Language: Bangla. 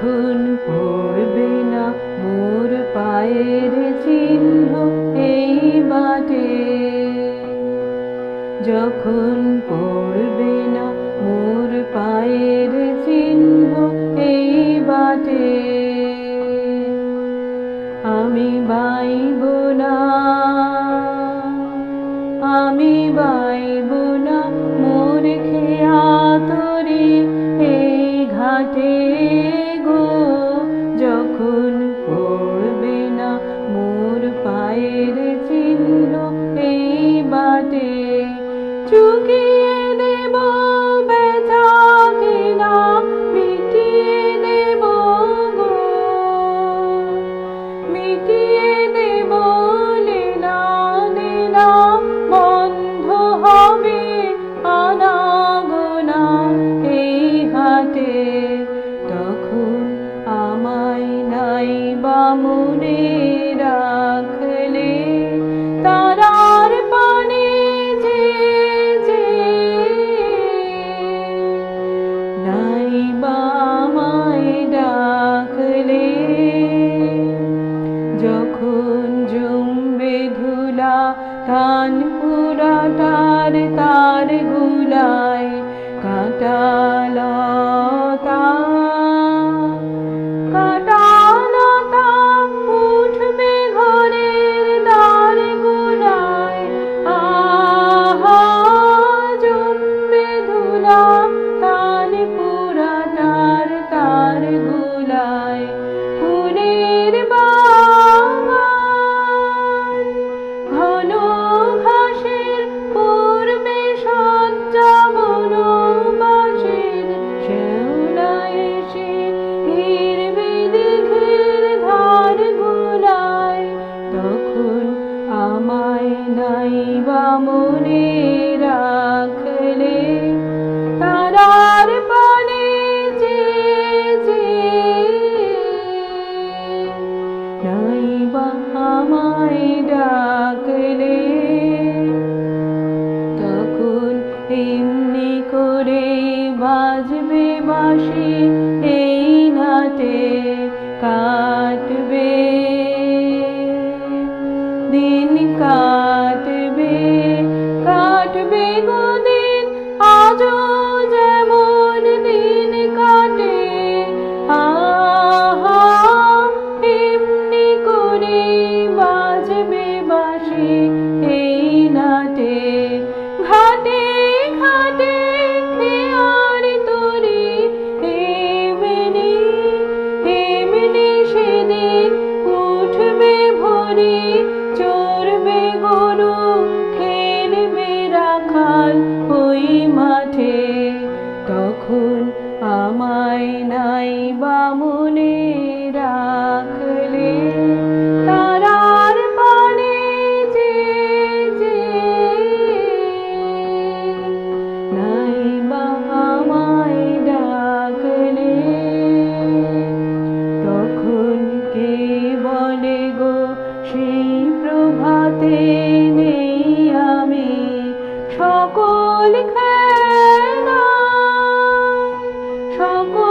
যখন পড়বে না মোর পায়ের চিহ্ন এই বাটে যখন পড়বে তার গুলায় কাটালা তোমায় নাই বা 错过。